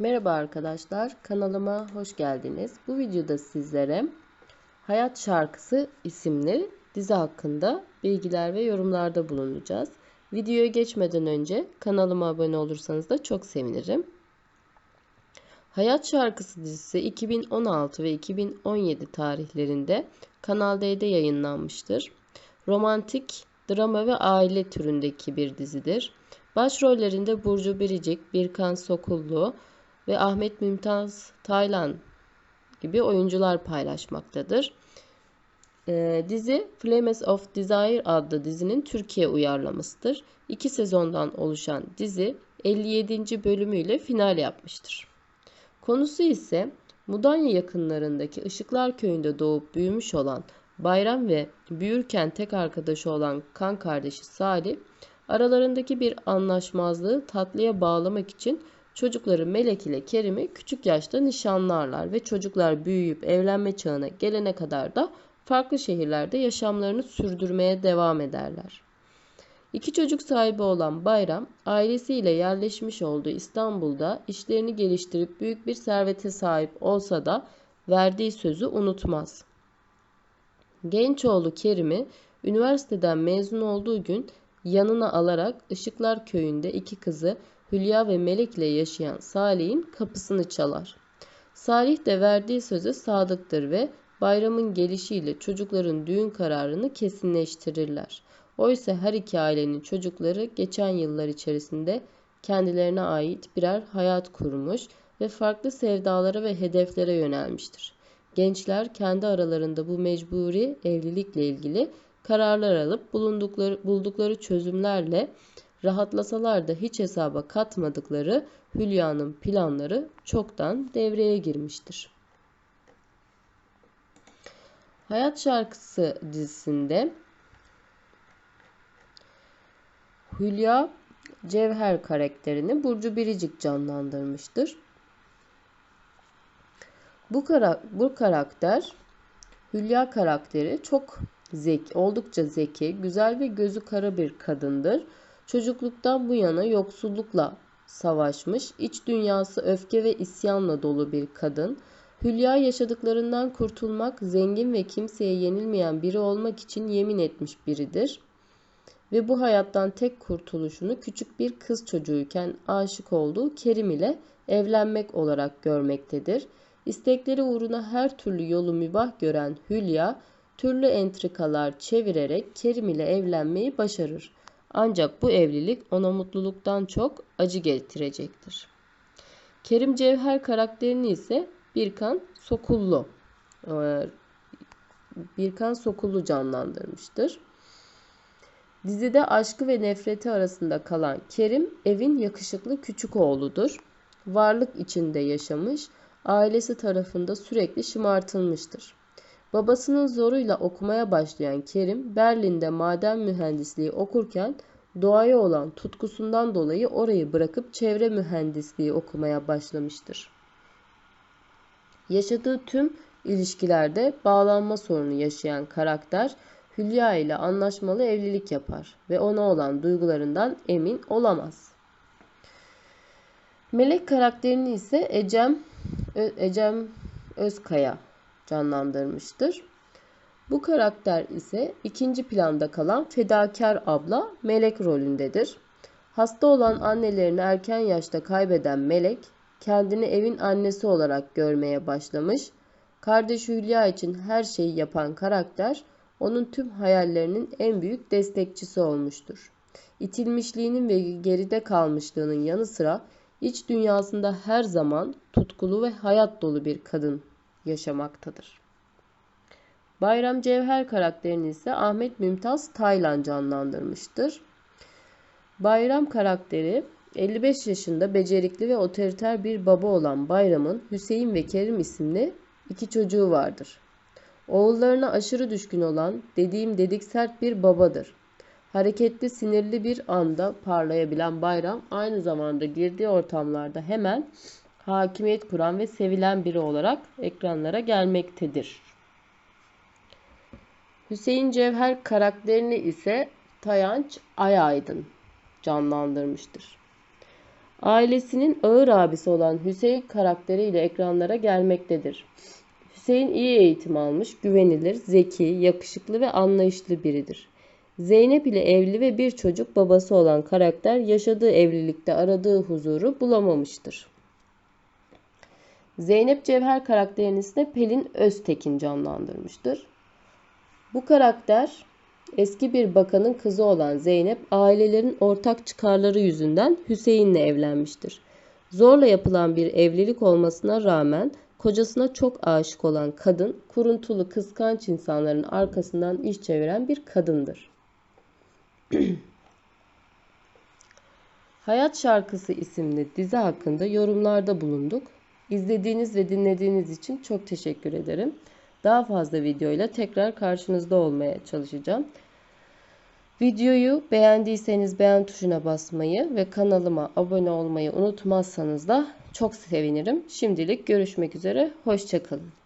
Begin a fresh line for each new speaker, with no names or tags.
Merhaba arkadaşlar, kanalıma hoş geldiniz. Bu videoda sizlere Hayat Şarkısı isimli dizi hakkında bilgiler ve yorumlarda bulunacağız. Videoya geçmeden önce kanalıma abone olursanız da çok sevinirim. Hayat Şarkısı dizisi 2016 ve 2017 tarihlerinde Kanal D'de yayınlanmıştır. Romantik, drama ve aile türündeki bir dizidir. Başrollerinde Burcu Biricik, Birkan Sokullu, ve Ahmet Mümtaz Taylan gibi oyuncular paylaşmaktadır. Ee, dizi Flames of Desire adlı dizinin Türkiye uyarlamasıdır. İki sezondan oluşan dizi 57. bölümüyle final yapmıştır. Konusu ise Mudanya yakınlarındaki Işıklar Köyü'nde doğup büyümüş olan Bayram ve büyürken tek arkadaşı olan kan kardeşi Salih, aralarındaki bir anlaşmazlığı tatlıya bağlamak için Çocukları Melek ile Kerim'i küçük yaşta nişanlarlar ve çocuklar büyüyüp evlenme çağına gelene kadar da farklı şehirlerde yaşamlarını sürdürmeye devam ederler. İki çocuk sahibi olan Bayram, ailesiyle yerleşmiş olduğu İstanbul'da işlerini geliştirip büyük bir servete sahip olsa da verdiği sözü unutmaz. Genç oğlu Kerim'i üniversiteden mezun olduğu gün yanına alarak Işıklar Köyü'nde iki kızı Hülya ve Melek ile yaşayan Salih'in kapısını çalar. Salih de verdiği söze sadıktır ve bayramın gelişiyle çocukların düğün kararını kesinleştirirler. Oysa her iki ailenin çocukları geçen yıllar içerisinde kendilerine ait birer hayat kurmuş ve farklı sevdalara ve hedeflere yönelmiştir. Gençler kendi aralarında bu mecburi evlilikle ilgili kararlar alıp bulundukları, buldukları çözümlerle rahatlasalar da hiç hesaba katmadıkları Hülya'nın planları çoktan devreye girmiştir. Hayat Şarkısı dizisinde Hülya Cevher karakterini Burcu Biricik canlandırmıştır. Bu, kara bu karakter Hülya karakteri çok zeki, oldukça zeki, güzel ve gözü kara bir kadındır. Çocukluktan bu yana yoksullukla savaşmış, iç dünyası öfke ve isyanla dolu bir kadın. Hülya yaşadıklarından kurtulmak, zengin ve kimseye yenilmeyen biri olmak için yemin etmiş biridir. Ve bu hayattan tek kurtuluşunu küçük bir kız çocuğuyken aşık olduğu Kerim ile evlenmek olarak görmektedir. İstekleri uğruna her türlü yolu mübah gören Hülya, türlü entrikalar çevirerek Kerim ile evlenmeyi başarır. Ancak bu evlilik ona mutluluktan çok acı getirecektir. Kerim Cevher karakterini ise Birkan Sokullu e, Birkan Sokullu canlandırmıştır. Dizide aşkı ve nefreti arasında kalan Kerim evin yakışıklı küçük oğludur. Varlık içinde yaşamış, ailesi tarafında sürekli şımartılmıştır. Babasının zoruyla okumaya başlayan Kerim, Berlin'de maden mühendisliği okurken doğaya olan tutkusundan dolayı orayı bırakıp çevre mühendisliği okumaya başlamıştır. Yaşadığı tüm ilişkilerde bağlanma sorunu yaşayan karakter Hülya ile anlaşmalı evlilik yapar ve ona olan duygularından emin olamaz. Melek karakterini ise Ecem Ecem Özkaya canlandırmıştır. Bu karakter ise ikinci planda kalan fedakar abla Melek rolündedir. Hasta olan annelerini erken yaşta kaybeden Melek, kendini evin annesi olarak görmeye başlamış. Kardeşi Hülya için her şeyi yapan karakter, onun tüm hayallerinin en büyük destekçisi olmuştur. İtilmişliğinin ve geride kalmışlığının yanı sıra iç dünyasında her zaman tutkulu ve hayat dolu bir kadın yaşamaktadır. Bayram Cevher karakterini ise Ahmet Mümtaz Taylan canlandırmıştır. Bayram karakteri 55 yaşında becerikli ve otoriter bir baba olan Bayram'ın Hüseyin ve Kerim isimli iki çocuğu vardır. Oğullarına aşırı düşkün olan dediğim dedik sert bir babadır. Hareketli sinirli bir anda parlayabilen Bayram aynı zamanda girdiği ortamlarda hemen hakimiyet kuran ve sevilen biri olarak ekranlara gelmektedir. Hüseyin Cevher karakterini ise Tayanç Ayaydın canlandırmıştır. Ailesinin ağır abisi olan Hüseyin karakteriyle ekranlara gelmektedir. Hüseyin iyi eğitim almış, güvenilir, zeki, yakışıklı ve anlayışlı biridir. Zeynep ile evli ve bir çocuk babası olan karakter yaşadığı evlilikte aradığı huzuru bulamamıştır. Zeynep Cevher karakterini ise Pelin Öztekin canlandırmıştır. Bu karakter eski bir bakanın kızı olan Zeynep ailelerin ortak çıkarları yüzünden Hüseyin'le evlenmiştir. Zorla yapılan bir evlilik olmasına rağmen kocasına çok aşık olan kadın kuruntulu kıskanç insanların arkasından iş çeviren bir kadındır. Hayat Şarkısı isimli dizi hakkında yorumlarda bulunduk. İzlediğiniz ve dinlediğiniz için çok teşekkür ederim. Daha fazla videoyla tekrar karşınızda olmaya çalışacağım. Videoyu beğendiyseniz beğen tuşuna basmayı ve kanalıma abone olmayı unutmazsanız da çok sevinirim. Şimdilik görüşmek üzere. Hoşçakalın.